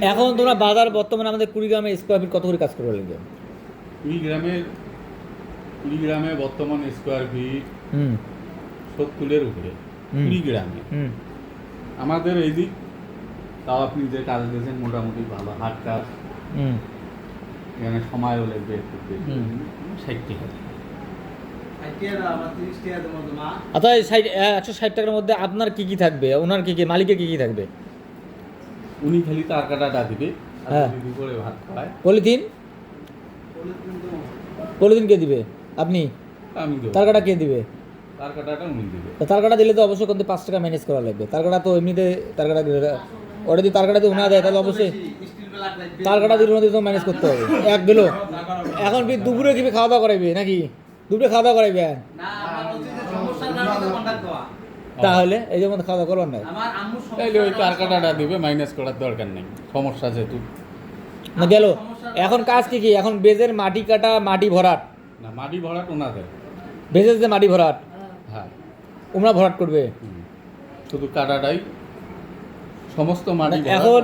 এখন তোমরা বাজার বর্তমানে আমাদের কুড়িগ্রামে স্কোয়ার ফিট কত করে কাজ করবে লাগবে কুড়িগ্রামের কুড়িগ্রামে বর্তমান স্কোয়ার ফিট হুম। সত্তরের উপরে কুড়িগ্রামে আমাদের এই দিক তাও আপনি যে কাজ দিয়েছেন মোটামুটি ভালো হাট কাজ। এখানে সময়ও লাগবে একটু। ষাট টাকা। আচ্ছা এই ষাট একশো ষাট টাকার মধ্যে আপনার কি কি থাকবে? ওনার কি কি মালিকের কি কি থাকবে? উনি খালি তার কাটাটা দিবে হ্যাঁ। পলিথিন? পলিথিন কে দিবে? আপনি? আমি তার কাটা কে দিবে? তার কাটাটা উনি দিবে। তার কাটা দিলে তো অবশ্যই কিন্তু পাঁচ টাকা ম্যানেজ করা লাগবে। তার কাটা তো এমনিতে তার কাটা দিলে ওটা যদি তার কাটা দিয়ে ওনা দেয় তাহলে অবশ্যই তার কাটা দিলে ওনাদের তো ম্যানেজ করতে হবে। এক বেলো এখন কি দুপুরে কি খাওয়া দাওয়া করাইবে নাকি? দুপুরে খাওয়া দাওয়া করাইবে না আমার হচ্ছে যে সমস্যার কারণে তো কন্টাক্ট দেওয়া তাহলে এই যেমন খাওয়া দাওয়া করবার নাই? তাইলে ওই তার কাটাটা দিবে মাইনাস করার দরকার নেই সমস্যা যেহেতু। না গেল। এখন কাজ কি কি? এখন বেজের মাটি কাটা মাটি ভরাট। না মাটি ভরাট ওনাদের। বেজের যে মাটি ভরাট হ্যাঁ। ওমরা ভরাট করবে। শুধু কাটাটাই সমস্ত মাটি এখন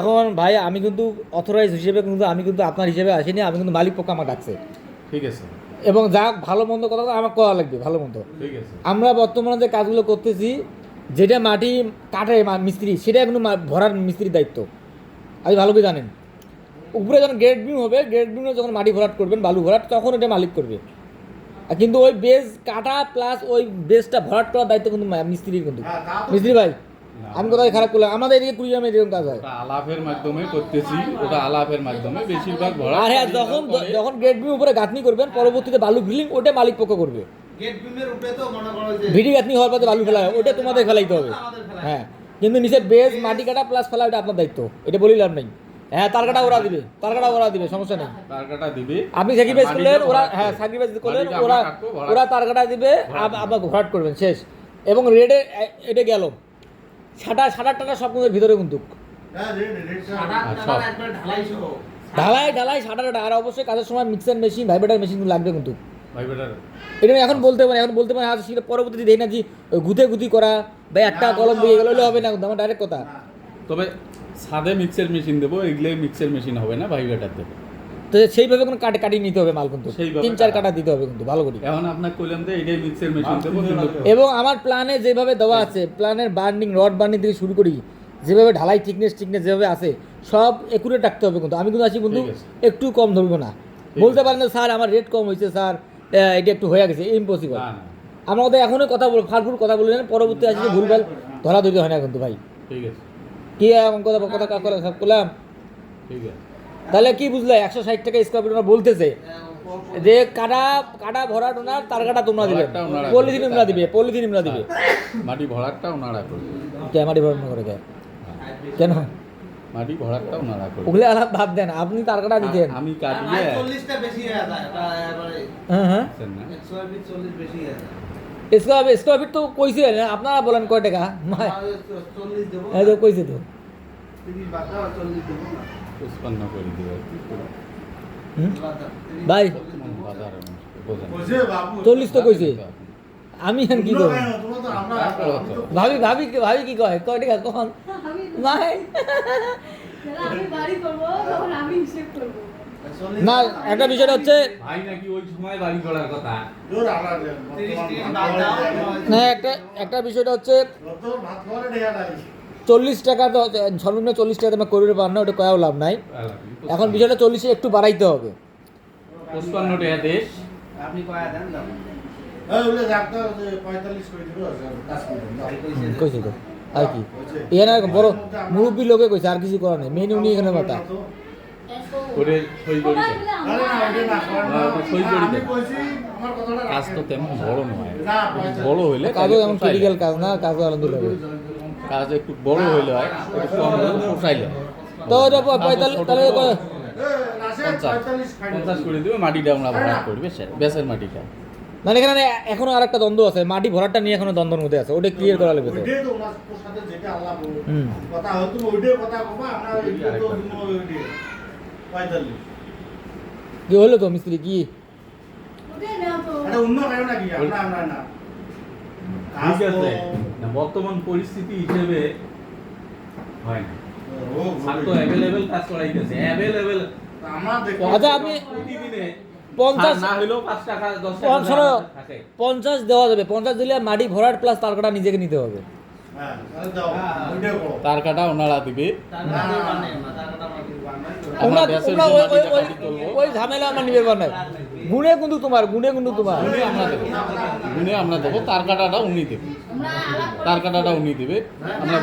এখন ভাই আমি কিন্তু অথরাইজ হিসেবে কিন্তু আমি কিন্তু আপনার হিসেবে আসিনি আমি কিন্তু মালিক পক্ষ আমার ডাকছে। ঠিক আছে। এবং যা ভালো মন্দ কথা আমার করা লাগবে ভালো মন্দ। আমরা বর্তমানে যে কাজগুলো করতেছি যেটা মাটি কাটে মিস্ত্রি সেটা মা- ভরার মিস্ত্রির দায়িত্ব। আপনি ভালো করে জানেন। উপরে যখন গ্রেড বিম হবে গ্রেড বিমে যখন মাটি ভরাট করবেন বালু ভরাট তখন এটা মালিক করবে। আর কিন্তু ওই বেজ কাটা প্লাস ওই বেজটা ভরাট করার দায়িত্ব কিন্তু মা- মিস্ত্রির কিন্তু। হ্যাঁ, মিস্ত্রি ভাই আমি কোথায় খারাপ করলাম? আমাদের এদিকে কুড়িগ্রামে এরকম কাজ হয়। আলাপের মাধ্যমে করতেছি ওটা আলাপের মাধ্যমে বেশিরভাগ ভরাট আর হ্যাঁ যখন যখন গ্রেড বিম উপরে গাঁথনি করবেন পরবর্তীতে বালু গ্রিলিং ওটা মালিক পক্ষ করবে। গেট বিমের উপরে তো মনে করো যে ভিডি গাঁথনি হওয়ার পরে বালু ফেলা হয় ওটা তোমাদের ফেলাইতে হবে। হ্যাঁ। কিন্তু নিচে বেজ মাটি কাটা প্লাস ফেলা ওটা আপনার দায়িত্ব। এটা বলি লাভ নেই। হ্যাঁ তার কাটা ওরা দিবে। তার কাটা ওরা দিবে সমস্যা নেই। তার কাটা দিবে। আপনি স্যাক্রিফাইস করলেন ওরা হ্যাঁ। স্যাক্রিফাইস করলেন ওরা ওরা তার কাটা দিবে ভরাট করবেন শেষ। এবং রেডে এটা গেল। সাটা সাটার টাটা সব কিন্তু ভিতরে কিন্তু। হ্যাঁ, সাদা সাদা। একবার ঢালাই ঢালাই টাটা আর অবশ্যই কাজের সময় মিক্সার মেশিন ভাইব্রেটার মেশিন লাগবে কিন্তু। এটা এখন বলতে পারি এখন বলতে পারি আজ সেটা পরবর্তীতে দেখি না যে ওই গুতে গুতি করা বা একটা কলম দিয়ে গেলে হবে না আমার ডাইরেক্ট কথা। তবে সাদে মিক্সার মেশিন দেবো এগুলো মিক্সার মেশিন হবে না ভাই বেটার দেবো। তো সেইভাবে কোনো কাটে কাটিয়ে নিতে হবে মাল কিন্তু। তিন চার কাটা। দিতে হবে কিন্তু ভালো করে। এখন আপনার কইলাম যে এটাই মিক্সার মেশিন দেবো এবং আমার প্ল্যানে যেভাবে দেওয়া আছে প্ল্যানের বার্নিং রড বার্নিং থেকে শুরু করি যেভাবে ঢালাই ঠিকনেস ঠিকনেস যেভাবে আছে সব একুরে রাখতে হবে কিন্তু। আমি কিন্তু আছি বন্ধু একটু কম ধরবো না। বলতে পারেন না স্যার আমার রেট কম হয়েছে স্যার এটা একটু হয়ে গেছে ইম্পসিবল আমরা ওদের এখনই কথা বল ফালফুল কথা বলে পরবর্তী আসি যে ভুলভাল ধরা ধরি হয় না কিন্তু ভাই। ঠিক আছে। কি এমন কথা কথা কাজ করে সব করলাম। ঠিক আছে। তাহলে কি বুঝলে? একশো ষাট টাকা স্কোয়ার ফিট ওরা বলতেছে। যে কাটা কাটা ভরাট ওনার তার কাটা তোমরা দিবে। ওনারা পলিথিন দিবে, দিবে পলিথিন তোমরা দিবে। মাটি ভরাটটা ওনারা করবে কে মাটি ভরাট করে কে কেন? মাটি ভরাটটা ওনারা করবে ওগুলো আলাপ ভাব দেন আপনি তার কাটা দিতেন। আমি কাটিয়ে চল্লিশটা বেশি হয়ে হ্যাঁ হ্যাঁ। বিশ হয়ে যায়। স্কোয়ার স্কোয়ার ফিট তো কইছে আপনারা বলেন কয় টাকা? তো কইছে তো। উৎপন্ন করে দিবে আর কি ভাই। চল্লিশ তো কইছে। আমি এখন কি করব? ভাবি ভাবি কি- ভাবি কি কয়? কয় টাকা কখন আমি মাই দাদা, আমি বাড়ি করব তখন আমি হিসেব করব। চল্লিশ না একটা বিষয়টা হচ্ছে ভাই না একটা একটা বিষয়টা হচ্ছে চল্লিশ টাকা তো সর্বনিম্ন চল্লিশ টাকা তোমার করবে পার না ওটা কয়াও লাভ নাই। এখন বিষয়টা চল্লিশে একটু বাড়াইতে হবে। পঁচপান্ন টাকা দেশ। আপনি কয়া দেন দাও এই বলে ডাক্তার যে 45 করে দিলো, আচ্ছা, কইছে তো? আর কি? এখানে আর বড় মুরব্বী লোকে কইছে আর কিছু করার নেই। মেন উনি এখানে মাথা। করে করি করে কাজ তো তেমন বড় নয়। না, বড় হইলে কাজও এমন। ক্রিটিক্যাল কাজ না কাজও আলহামদুলিল্লাহ। কাজ একটু বড় হইলে হয় একটু কম পোষাইলে তো প- তাহলে পঞ্চাশ 45 খাই না। পঞ্চাশ করে দিবে মাটিটা আমরা ভরাট করবে বেসের মাটিটা মানে এখানে এখনও আর একটা দ্বন্দ্ব আছে মাটি ভরাটটা নিয়ে এখনও দ্বন্দ্বের মধ্যে আছে ওটা ক্লিয়ার করা লাগবে তো ওইটাই তো ওনার সাথে যেটা আল্লাহ বলবে। হুম। কথা হয়তো ওইটাই কথা কবা, আমরা ওইটা তো দিব ওইটাই। 45 কি হলো তো মিস্ত্রি কি এটা ঠিক আছে বর্তমান পরিস্থিতি হিসেবে হয় না। ছাত্র অ্যাভেলেবেল কাজ করাইতেছে অ্যাভেলেবেল আচ্ছা, আপনি- পঞ্চাশ না হলেও পাঁচ টাকা দশ টাকা শোনো, আমাদের থাকে। পঞ্চাশ দেওয়া যাবে পঞ্চাশ দিলে মাটি ভরাট প্লাস তারকাটা নিজেকে নিতে হবে। হ্যাঁ তাহলে দাও ওইটা করো। তার কাটা ওনারা দিবে। ওই- ঝামেলা আমার নিবে গুণে কিন্তু তোমার গুণে কিন্তু তোমার। গুনে আমরা দেবো। গুনে আমরা দেবো তার কাটাটা উনি দেবে। তার কাটাটা উনি দেবে। আমরা।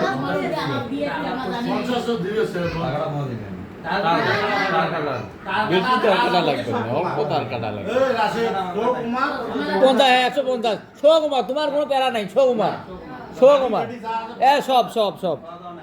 বেশি তার কাটা লাগবে না অল্প তার কাটা লাগবে। এই রাশেদ তোর কুমার পঞ্চাশ হ্যাঁ একশো পঞ্চাশ। ছ কুমার তোমার কোনো প্যারা নাই ছ কুমার ছ কুমার এ সব সব সব।